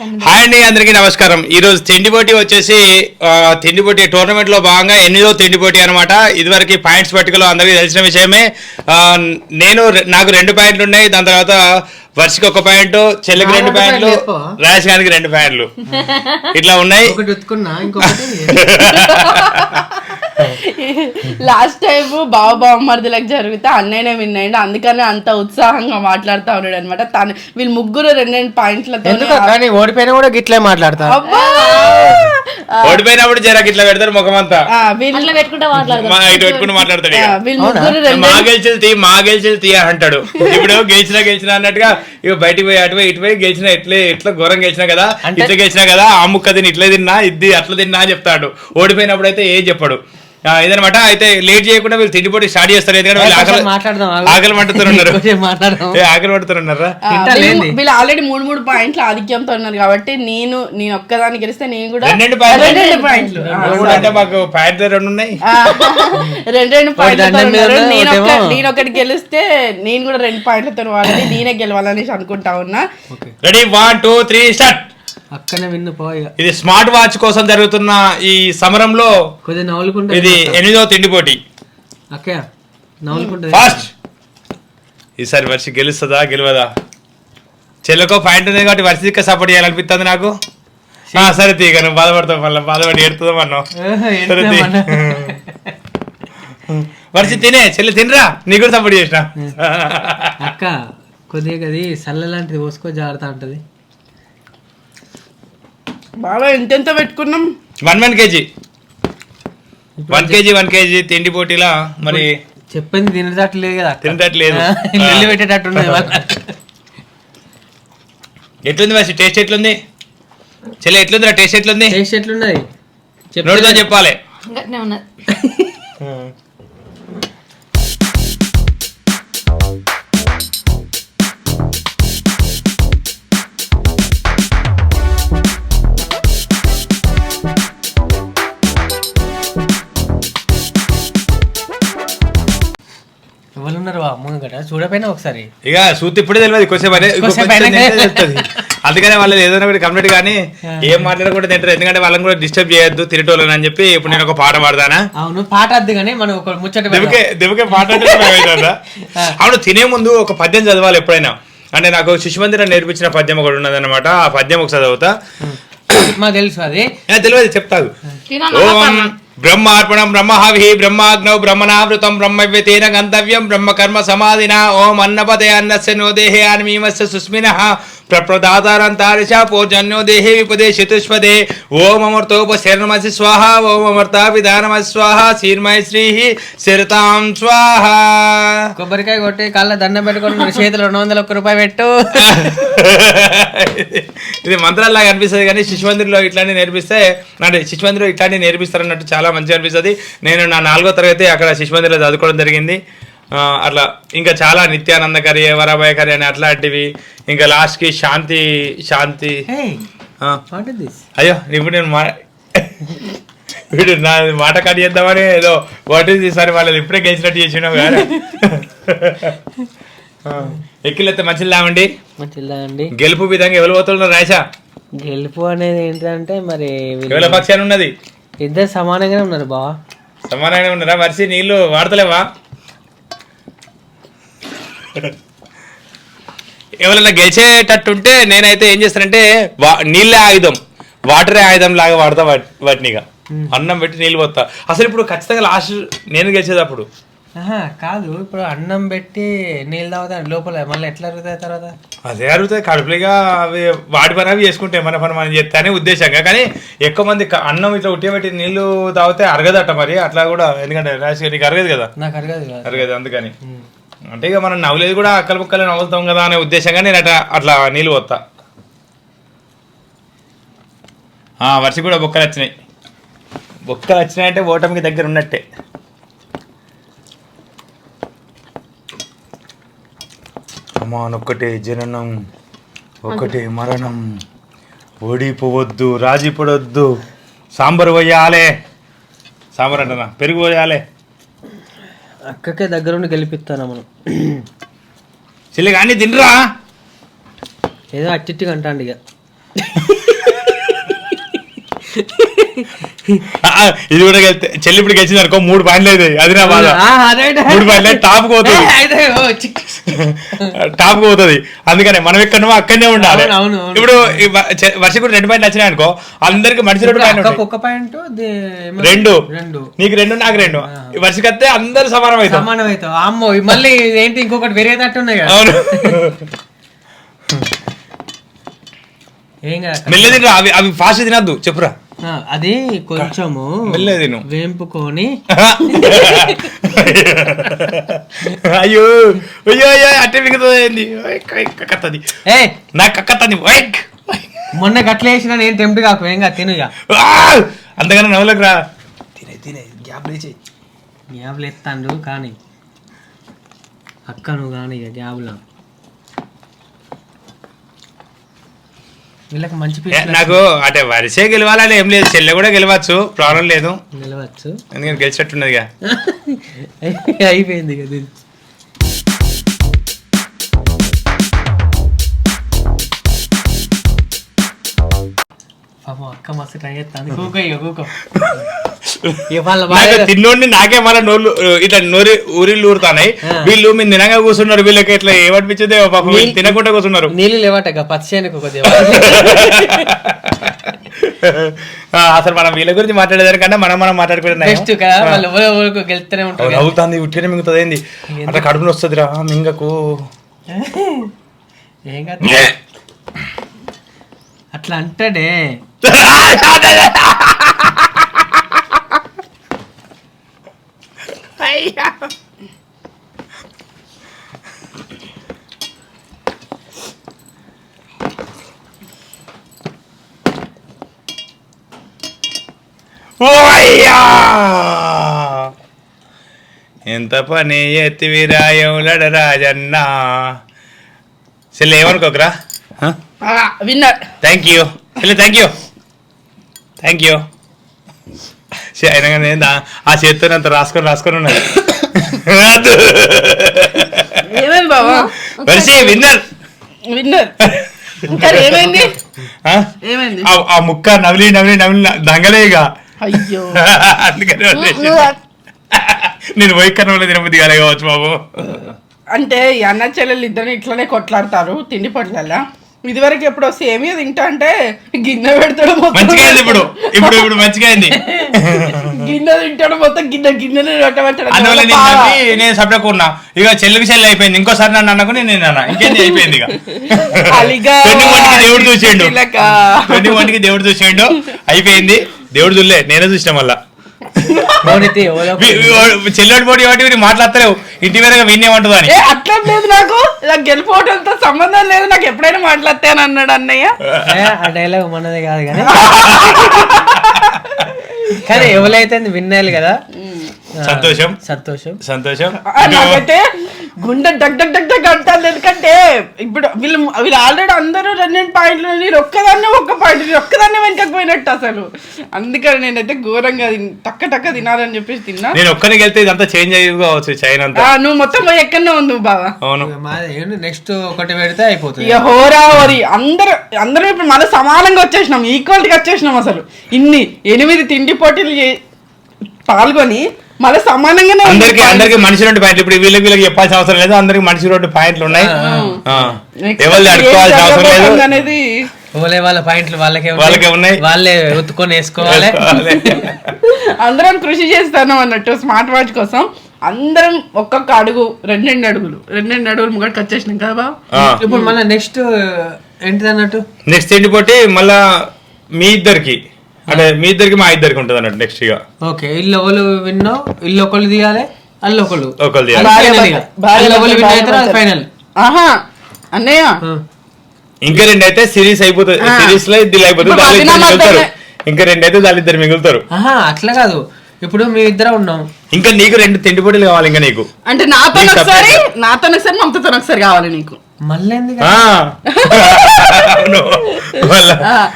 Hi అండి అందరికీ నమస్కారం. ఈ రోజు తిండి పోటీ వచ్చేసి తిండి పోటీ టోర్నమెంట్లో భాగంగా ఎనిమిదో తిండి పోటీ అనమాట ఇదివరకు పాయింట్స్ పట్టికలో అందరికీ తెలిసిన విషయమే. నేను నాకు రెండు పాయింట్లు ఉన్నాయి. దాని తర్వాత వర్షకి ఒక పాయింట్ చెల్లికి రెండు పాయింట్లు గారికి రెండు పాయింట్లు. ఇట్లా ఉన్నాయి. లాస్ట్ టైం బావ బావమరిదిలకు జరిగితే అన్నయ్యనే విన్ అయ్యిండు అందుకనే అంత ఉత్సాహంగా మాట్లాడుతా ఉన్నాడు అనమాట తను వీళ్ళు ముగ్గురు రెండు రెండు పాయింట్లతో కానీ ఓడిపోయినా కూడా గిట్లే మాట్లాడతా అబ్బా! ఓడిపోయినప్పుడు జరకు ఇట్లా పెడతారు ముఖమంతా ఆ, వీళ్ళు పెట్టుకుంటే మాట్లాడతాడు మా గెలిచేది తీ మా గెలిచేది తీ అంటాడు. ఇప్పుడు గెలిచినా గెలిచినా అన్నట్టుగా ఇక బయటికి పోయి అటు పోయి ఇటు పోయి గెలిచినా ఇట్లే ఇట్లా ఘోరం గెలిచినా కదా ఇట్లా గెలిచినా కదా ఆ ముక్క తిని ఇట్లే తిన్నా ఇది అట్లా తిన్నా అని చెప్తాడు. ఓడిపోయినప్పుడు అయితే ఏం చెప్పడు. ఇదనమాట అయితే లేట్ చేయకుండా వీళ్ళు తిండిపోటీ స్టార్ట్ చేస్తారు. ఎందుకంటే వీళ్ళు ఆకలి మాట్లాడదాం ఆకలి ఏ, ఆకలి తింటా వీళ్ళు- ఆల్రెడీ మూడు మూడు పాయింట్లు ఆధిక్యంతో ఉన్నారు కాబట్టి నేను నేను ఒక్కదాన్ని గెలిస్తే నేను కూడా రెండు పాయింట్లు. పాయింట్లు. అంటే మాకు ప్యాంట్ రెండు ఉన్నాయి. రెండు రెండు పాయింట్లతో ఉన్న నేను నేను ఒకటి గెలిస్తే నేను కూడా రెండు పాయింట్లతో వాళ్ళని నేనే గెలవాలనేసి అనుకుంటా ఉన్నా. Ready one two three start అక్కనే విన్ను ఇది స్మార్ట్ వాచ్ కోసం జరుగుతున్న ఈ సమరంలో కొద్దిగా నవ్వులుకుంటే ఇది ఎనిమిదో తిండిపోటీ. అక్కయ్య నవ్వులుకుంటే ఫాస్ట్! ఈసారి వర్షి గెలుస్తుందా గెలవదా? చెల్లెకో పాయింట్ ఉంది కాబట్టి వర్షి ఇంకా సపోర్ట్ చేయాలనిపిస్తుంది నాకు. ఆ, సరే తీగ నువ్వు బాధపడతావు మళ్ళీ. బాధపడి ఏడుతుందా మనం సరే. వర్షి తినే చెల్లి తినరా? నీకు కూడా సపోర్ట్ చేసిన. అక్క కొద్దిగా అది సల్ల లాంటిది పోసుకో జాగ్రత్త ఉంటది బాగా ఎంతెంత పెట్టుకున్నాం? One one kg. One kg one kg తిండి పోటీలా మరి చెప్పింది తినేటట్టు లేదు కదా. తినేటట్లేదు. ఆ, నెల్లి పెట్టేటట్టు. ఎట్లుంది వర్షి టేస్ట్ ఎట్లుంది? చెల్లి ఎట్లుందిరా? టేస్ట్ ఎట్లుంది? టేస్ట్ ఎట్లున్నది? నోటితో చెప్పాలి. గట చూడపోయినా ఒకసారి. ఇక సూతి ఇప్పుడే తెలియదు కొంచెం తెలుస్తది. అందుకనే వాళ్ళు ఏదైనా ఒకటి కంప్లీట్ కానీ ఏం మాట్లాడకుండా తింటారు. ఎందుకంటే వాళ్ళని కూడా డిస్టర్బ్ చేయొద్దు తినేటోళ్ళని అని చెప్పి ఇప్పుడు నేను ఒక పాట పాడతానా? అవును పాట అద్దు కానీ మనం ఒక ముచ్చట పెడదాం. దివకే దివకే పాట? అవును తినే ముందు ఒక పద్యం చదవాలి ఎప్పుడైనా. అంటే నాకు శిశుమందిరం నేర్పించిన పద్యం ఒకటి ఉన్నదన్నమాట. ఆ పద్యం ఒకసారి చదువుతా. మాకు తెలుసు అది. తెలియదు చెప్తాగు. ब्रह्मापण ब्रह्म हवि ब्रह्माग्नौ ब्रह्मनावृत ब्रह्मव्यतेन ब्रह्म ब्रह्मकर्म सामना ओम अन्नपदे से नो देहे से सुस्म ప్రప్రదాతారంతారిష పూజన్యో దేహే విపదేశతుష్పదే. ఓం అమృతోపశరణమసి స్వాహ ఓం అమృతా విధానమసి స్వాహ శీర్మయ శ్రీ శిరతాం స్వాహ. కొబ్బరికాయ కొట్టి కళ్ళ దండం పెట్టుకొని చేతిలో రెండు వందల ఒక్క రూపాయి పెట్టు. ఇది మంత్రాల్లాగా అనిపిస్తుంది కానీ శిశుమందిర్లో ఇట్లాంటి నేర్పిస్తే అంటే శిశుమందిర్లో ఇట్లాంటి నేర్పిస్తారు అన్నట్టు చాలా మంచిగా అనిపిస్తుంది. నేను నా నాలుగో తరగతి అక్కడ శిశుమందిర్లో చదువుకోవడం జరిగింది. అట్లా ఇంకా చాలా నిత్యానందకరి వరాభయకరి అని అట్లాంటివి. ఇంకా లాస్ట్కి శాంతి శాంతి? అయ్యో ఇప్పుడు నేను మా వీడు నా మాట కట్ చేద్దామని ఏదో వాట్ ఈస్ ఈసారి వాళ్ళు ఇప్పుడే గెలిచినట్టు చేసినావు కదా ఎక్కిలెత్తే మంచిది లేవండి మంచిదా గెలుపు విధంగా ఎవరు పోతున్నారు రాశా గెలుపు అనేది ఏంటంటే మరి ఎవరి పక్షాన్ని ఉన్నది? ఇద్దరు సమానంగానే ఉన్నారు బావా. సమానంగా ఉన్నారా? మరిసి నీళ్ళు వాడతలేవా? ఎవరైనా గెలిచేటట్టుంటే నేనైతే ఏం చేస్తానంటే వా నీళ్ళే ఆయుధం. వాటరే ఆయుధం లాగా వాడతా వాటి- వాటిని అన్నం పెట్టి నీళ్ళు పోతా అసలు ఇప్పుడు ఖచ్చితంగా లాస్ట్ నేను గెలిచేటప్పుడు. ఆహా, కాదు. ఇప్పుడు అన్నం పెట్టి నీళ్ళు తాగుతాను లోపల మళ్ళీ ఎట్లా అరుగుతాయి తర్వాత? అదే అరుగుతాయి. కడుపులుగా అవి వాటి పని అవి చేసుకుంటే మన పని మనం చేస్తే అనే ఉద్దేశంగా. కానీ ఎక్కువ మంది అన్నం ఇట్లా ఉట్టిపెట్టి నీళ్ళు తాగితే అరగదట మరి. అట్లా కూడా. ఎందుకంటే రాసి నీకు అరగదు కదా? నాకు అరగదు అరగదు అందుకని. అంటే ఇక మనం నవ్వులేదు కూడా అక్కల ముక్కలు నవ్వుతాం కదా అనే ఉద్దేశంగా నేను అట్లా అట్లా నీళ్ళు పోతా వర్ష కూడా బొక్కలు వచ్చినాయి. బొక్కలు వచ్చినాయంటే ఓటమికి దగ్గర ఉన్నట్టే. అమ్మానొక్కటే జననం ఒకటే మరణం. ఓడిపోవద్దు రాజీ పడొద్దు సాంబార్ పోయాలే. సాంబార్ అంటనా? పెరుగు పోయాలే. అక్కకే దగ్గరుండి గెలిపిస్తాను మనం చెల్లి కానీ తినరా? ఏదో అట్టిట్టుగా అంటాండి ఇక. ఇది కూడా చెల్లి ఇప్పుడు గెలిచింది అనుకో మూడు పాయింట్లు అయితే. అది నా బాధ. ఆ, అదే, అదే. మూడు పాయింట్లు టాప్ పోతుంది. టాప్ పోతుంది. అందుకనే మనం ఎక్కడో అక్కడనే ఉండాలి. అవును, అవును, అవును. ఇప్పుడు వర్షకు రెండు పాయింట్లు వచ్చినాయి అనుకో అందరికి మనిషి రెండు పాయింట్ ది- ఏమో- రెండు. రెండు. నీకు రెండు నాకు రెండు. ఈ వర్షకి వస్తే అందరు సమానం అవుతాం సమానం అవుతావు అమ్మో మళ్ళీ ఏంటి ఇంకొకటి వేరే తట్టు ఉన్నాయి కదా. అవును. ఏం కాదు. మెల్లది అవి అవి ఫాస్ట్ తినద్దు. చెప్పురా. అది కొంచెము తిను. వేంపుకొని. అయ్యో అయ్యో అయ్యో అట్టే మిగతాది కక్కత్తది. ఏ! నాకు కక్కత్తది. వైక్ మొన్న గట్ల వేసిన నేను టెంప్ట్ కాకు ఏం కాదు తినుగా అంతగానే నవ్వులకు రా. తినే తినే గ్యాప్ లేచి. గ్యాబ్లు ఎత్తాండు కానీ అక్క నువ్వు కానీ ఇక గ్యాబ్లో వీళ్ళకి మంచి నాకు అంటే వరిసే గెలవాలని ఏం లేదు. చెల్లె కూడా గెలవచ్చు. ప్రాబ్లం లేదు. నిలవచ్చు ఎందుకంటే గెలిచినట్టున్నదిగా అయిపోయింది కదా. పాపం అక్క మస్తు ట్రై చేస్తాను కూకో ఇక కూకో. తిన్నోడిని నాకే మళ్ళీ నోళ్ళు ఇట్లా నోరి ఊరిళ్ళు ఊరుతానాయి. వీళ్ళు మీరు తినగా కూర్చున్నారు వీళ్ళకి ఇట్లా ఏమనిపించదే పాపం తినకుండా కూర్చున్నారు. నీళ్ళు లేవట పచ్చని కొద్దిగా. ఆ, అసలు మనం వీళ్ళ గురించి మాట్లాడేదానికన్నా మనం మనం ఉంటారు కదా. అవుతుంది ఉట్టినే మింగుతుంది ఏంది? అట్లా కడుపున వస్తుంది రా మింగకు. ఏం కాదు అట్లా అంటాడే. ఓయ్యా! ఎంత పని ఎత్తివిరాయవులడ రాజన్న. చెల్లి ఏమనుకోకరా విన్నర్ థ్యాంక్ యూ చెల్లి థ్యాంక్ యూ థ్యాంక్ యూ అయినా ఆ చేత్తో అంత రాసుకొని రాసుకొని ఉన్నది. ఏమైంది బాబా విన్నర్. విన్నర్. ఇంకా ఏమైంది? ఆ? ఏమైంది? ఆ- ముక్క నవిలి నవిలి నవిలి దంగలేగా అయ్యో. అందుకని నేను వైకర్ణంలో తినబుద్ధి కాలే కావచ్చు బాబు. అంటే ఈ అన్న చెల్లెలు ఇద్దరు ఇట్లనే కొట్లాడతారు తిండి పట్ల ఇదివరకు ఎప్పుడో సేమియా తింటా అంటే గిన్నె పెడతాడు మొత్తం. మంచిగా ఇప్పుడు. ఇప్పుడు ఇప్పుడు మంచిగా అయింది. గిన్నె తింటాడు మొత్తం గిన్నె గిన్నెని రొట్టబెట్టాడు అందువల్ల నేను సపరేట్ ఉన్నా ఇక చెల్లికి చెల్లి అయిపోయింది. ఇంకోసారి నన్ను అనుకుని నేను అన్నా. ఇంకేంది అయిపోయింది ఇక. దేవుడు వన్కి దేవుడు చూసేయండు అయిపోయింది. దేవుడు చూడలే. నేనే చూసిన మళ్ళా. చెల్లెడు పోటీ కాబట్టి మాట్లాడతలేవు. ఇంటి మీద విన్నేమంటుంది అని. ఏ అట్లా లేదు నాకు. నాకు గెలిపోవడంతో సంబంధం లేదు. నాకు ఎప్పుడైనా మాట్లాడతాను అన్నాడు అన్నయ్య. ఆ డైలాగ్ మనది కాదు కానీ. కానీ ఎవరైతే విన్నాలి కదా సంతోషం. సంతోషం. సంతోషం. నాకైతే గుండె డగ్ డగ్ డగ్ డగ్ అంటాను ఎందుకంటే ఇప్పుడు వీళ్ళు వీళ్ళు ఆల్రెడీ అందరూ రెండు పాయింట్లు నేను ఒక్కదాన్నే ఒక్క పాయింట్ నేను ఒక్కదాన్నే వెనకకు పోయినట్టు అసలు. అందుకని నేనైతే ఘోరంగా టక్క టక్క తినాలని చెప్పేసి తిన్నా. నేను ఒక్కరికి వెళ్తే ఇదంతా చేంజ్ అయ్యి కావచ్చు చైన్ అంతా. ఆ, నువ్వు మొత్తం పోయి ఎక్కడనే ఉంది బావా. అవును. నెక్స్ట్ ఒకటి పెడితే అయిపోతుంది. ఇక హోరా హోరి. అందరు అందరం ఇప్పుడు మన సమానంగా వచ్చేసినాం. ఈక్వాలిటీగా వచ్చేసినాం అసలు. ఇన్ని ఎనిమిది తిండి పోటీలు పాల్గొని మళ్ళీ సమానంగానే అందరికి అందరికి మనిషి రెండు పాయింట్లు. ఇప్పుడు వీళ్ళకి వీళ్ళకి చెప్పాల్సిన అవసరం లేదు. అందరికి మనిషి రెండు పాయింట్లు ఉన్నాయి. ఎవరిది అడుక్కోవాల్సిన అవసరం లేదు. అనేది ఓలే వాళ్ళ పాయింట్లు వాళ్ళకే వాళ్ళకే ఉన్నాయి. వాళ్ళే ఉత్తుకొని వేసుకోవాలి. అందరం కృషి చేస్తాను అన్నట్టు స్మార్ట్ వాచ్ కోసం. అందరం ఒక్కొక్క అడుగు రెండు రెండు అడుగులు రెండు రెండు అడుగులు ముగ్గడికి వచ్చేసినాం కదా. ఇప్పుడు మళ్ళీ నెక్స్ట్ ఏంటిది అన్నట్టు నెక్స్ట్ ఏంటి పోటీ? మళ్ళా మీ ఇద్దరికి. అంటే మీ ఇద్దరికి మా ఇద్దరికి ఉంటుంది అన్నట్టు నెక్స్ట్ ఇక. ఓకే ఇల్లు ఒకళ్ళు విన్నావు ఇల్లు ఒకళ్ళు తీయాలి అల్లు ఒకళ్ళు. ఒకళ్ళు భర్త. ఫైనల్ ఆహా అన్నయ్య. ఇంకా రెండు అయితే సిరీస్ అయిపోతుంది. సిరీస్లో అయిపోతుంది. ఇద్దరు మిగులుతారు. మాత్రమే. ఇంకా రెండు అయితే దాని ఇద్దరు మిగులుతారు. ఆహా అట్లా కాదు. ఇప్పుడు మీ ఇద్దరు ఉన్నాం. ఇంకా నీకు రెండు తిండి కావాలి ఇంకా నీకు. అంటే నాతో ఒకసారి. నాతో ఒకసారి మమతతో ఒకసారి కావాలి నీకు.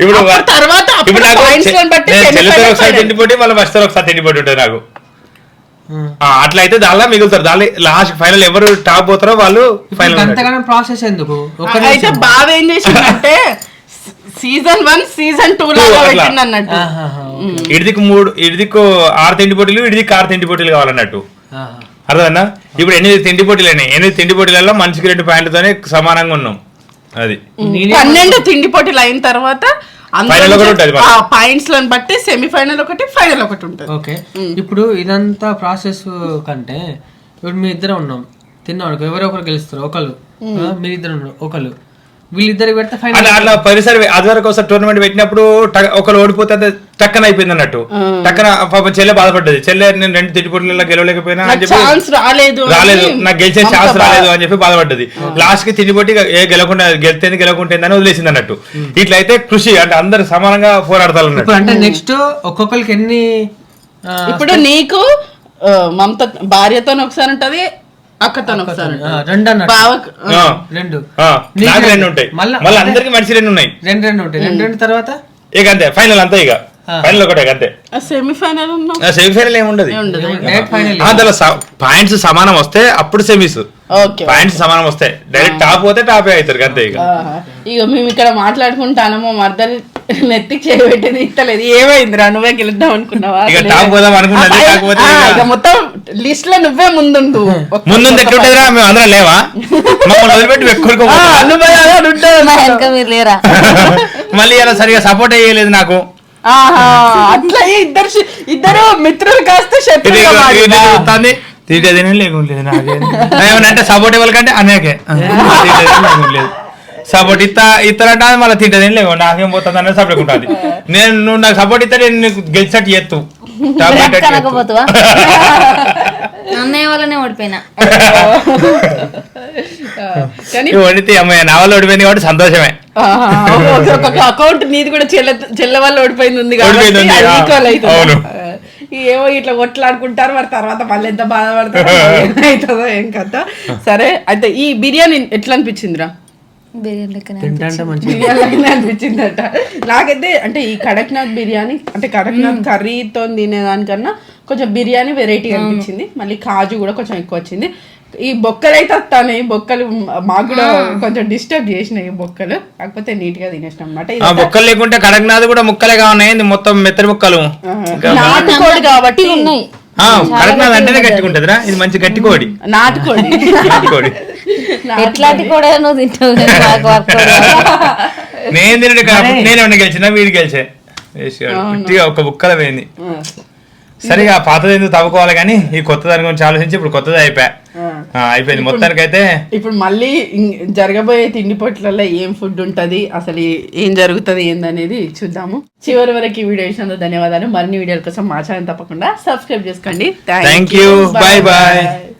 ఇప్పుడు తర్వాత ఇప్పుడు నాకు చెల్లితో ఒకసారి మళ్ళీ వస్తారు ఒకసారి తిండి పోటీ ఉంటుంది నాకు. ఉం. ఆ, అట్లా అయితే దానిలో మిగులుతారు. దాని లాస్ట్ ఫైనల్ ఎవరు టాప్ పోతారో వాళ్ళు ఫైనల్ అంతగానం ప్రాసెస్ ఎందుకు? అయితే బావ ఏం చేసిందంటే సీజన్ వన్ సీజన్ టూ అన్నట్టు. ఇడిదికు మూడు ఇడిదికు ఆరు తిండి పోటీలు ఇడిదికి ఆరు తిండి పోటీలు కావాలన్నట్టు. అర్థమన్నా ఇప్పుడు ఎనిమిది తిండి పోటీలు అయినాయి ఎనిమిది తిండి పోటీలలో మనిషికి రెండు పాయింట్లతోనే సమానంగా ఉన్నాం. అది. నేనే పన్నెండు తిండి పోటీలు అయిన తర్వాత. పాయింట్స్లను బట్టి సెమీఫైనల్ ఒకటి ఫైనల్ ఒకటి ఉంటుంది. ఓకే. ఇప్పుడు ఇదంతా ప్రాసెస్ కంటే ఇప్పుడు మీ ఇద్దరు ఉన్నాం. తిన్నాం ఎవరో ఒకరు గెలుస్తారు. ఒకళ్ళు. మీరిద్దరు ఉన్నారు. ఒకళ్ళు. వీళ్ళిద్దరు పెడితే ఫైనల్ అట్లా పరిసర అది వరకు ఒకసారి టోర్నమెంట్ పెట్టినప్పుడు ఒకరు ఓడిపోతే అది టక్కన అయిపోయింది అన్నట్టు. టక్కన పాపం చెల్లె బాధపడ్డది. చెల్లె నేను రెండు తిండి పోటీలలో గెలవలేకపోయినా అని చెప్పి ఛాన్స్ రాలేదు అని రాలేదు. నాకు గెలిచే ఛాన్స్ రాలేదు అని చెప్పి బాధపడ్డది. లాస్ట్కి తిండిపోటీ ఏ గెలకుండా గెలితేంది గెలకుంటేంది అని వదిలేసింది అన్నట్టు. ఇట్లయితే కృషి అంటే అందరు సమానంగా పోరాడతారు అన్నట్టు. ఇప్పుడు అంటే నెక్స్ట్ ఒక్కొక్కరికి ఎన్ని ఇప్పుడు నీకు మమత భార్యతో ఒకసారి ఉంటది ఒకసారి. రెండు నీకు ఉంటాయి. మళ్ళా- మళ్ళీ అందరికి మనిషి రెండు ఉన్నాయి. రెండు రెండు ఉంటాయి. రెండు రెండు తర్వాత? ఇక అంతే. ఫైనల్ అంతే ఇక. ఫైనల్ ఒకటే ఇక అంతే. సెమీఫైనల్ ఉన్నాం. సెమీఫైనల్ ఏముండదు ఉండదు. డైరెక్ట్ ఫైనల్ అందులో పాయింట్స్ సమానం వస్తే అప్పుడు సెమీస్ ఓకే పాయింట్స్ సమానం వస్తాయి డైరెక్ట్ టాప్ పోతే టాపే అవుతారు. అంతే ఇక. ఇక మేము ఇక్కడ మాట్లాడుకుంటానమో మర్దలు నెత్తికి చేయబెట్టేది ఇస్తలేదు ఏమైందిరా? నువ్వే గెలుద్దాం అనుకున్నావా? ఇక అసలు. టాప్ పోదాం అనుకున్నది, ఆ, కాకపోతే ఆ, ఇక- ఇక మొత్తం లిస్ట్లో నువ్వే ముందుండు. ఒక్క- ముందు ఎట్లుంటదిరా మేము అందరం లేవా? మమ్మల్ని వదిలిపెట్టి ఆ, వెక్కుడుకోపోతున్నా నువ్వే అలా ఉంటావు మా అసలు. వెనక మీరు లేరా? మళ్ళీ అలా సరిగా సపోర్ట్ చేయలేదు నాకు. ఆహా, అట్లా ఇద్దరు శి- ఇద్దరు మిత్రులు కాస్త ఇది? చూస్తుంది తిట్టేదేనే నాకేం ఏమన్నా అంటే సపోర్ట్ ఇవ్వాలంటే అనేకే లేదు సపోర్ట్ ఇస్తా ఇస్తారంట మళ్ళీ తింటదేం లేవు. నాకేం పోతుంది అనేది సపోర్ట్ ఉంటుంది. నేను నువ్వు నాకు సపోర్ట్ ఇస్తా నేను నీకు గెలిచినట్టు. కనకపోతావా అన్నయ్య వల్లనే ఓడిపోయినా. ఆ, కానీ ఇవి వండితే అమ్మాయి నా వల్ల ఓడిపోయింది కాబట్టి సంతోషమే. ఒక- అకౌంట్ నీది కూడా చెల్ల చెల్ల వల్ల ఓడిపోయింది ఉంది కాబట్టి. అవును. ఏమో ఇట్లా కొట్లాడుకుంటారు మరి తర్వాత మళ్ళీ ఎంత బాధపడతారో ఏమవుతుందో ఏం కథ. సరే అయితే ఈ బిర్యానీ ఎట్లా అనిపించిందిరా? తింటా అనిపించిందట. నాకైతే అంటే ఈ కడక్నాథ్ బిర్యానీ అంటే కడక్నాథ్ కర్రీతో తినేదానికన్నా కొంచెం బిర్యానీ వెరైటీ అనిపించింది. మళ్ళీ కాజు కూడా కొంచెం ఎక్కువ వచ్చింది. ఈ బొక్కలు అయితే వస్తాను ఈ బొక్కలు మాకు కూడా కొంచెం డిస్టర్బ్ చేసినాయి ఈ బొక్కలు. కాకపోతే నీట్గా తినేసినాం అనమాట ఆ ముక్కలు లేకుంటే కడక్నాథ్ కూడా ముక్కలేగా ఉన్నాయి. మొత్తం మెత్తడి ముక్కలు కాబట్టి ఉన్నాయి. కడక్నాథ్ అంటేనే గట్టిగా ఉంటదిరా ఇది మంచి గట్టి కోడి. నాటుకోడి. కోడి ఎట్లాంటి కూడా నువ్వు తింటావు నేను తినడు నేను ఏమన్నా గెలిచిన వీడు గెలిచే. ఉట్టిగా ఒక బుక్కల పోయింది. సరిగా పాతది ఎందుకు తవ్వుకోవాలి కానీ ఈ కొత్త దాని గురించి ఆలోచించి ఇప్పుడు కొత్తది అయిపోయా. అయిపోయింది. మొత్తానికైతే ఇప్పుడు మళ్ళీ జరగబోయే తిండి పొట్లలో ఏం ఫుడ్ ఉంటది? అసలు ఏ- జరుగుతుంది ఏందనేది చూద్దాము. చివరి వరకు ఈ వీడియో ఇచ్చినందుకు ధన్యవాదాలు. మరిన్ని వీడియోల కోసం మా ఛానల్ తప్పకుండా సబ్స్క్రైబ్ చేసుకోండి. Thank you. Bye. bye.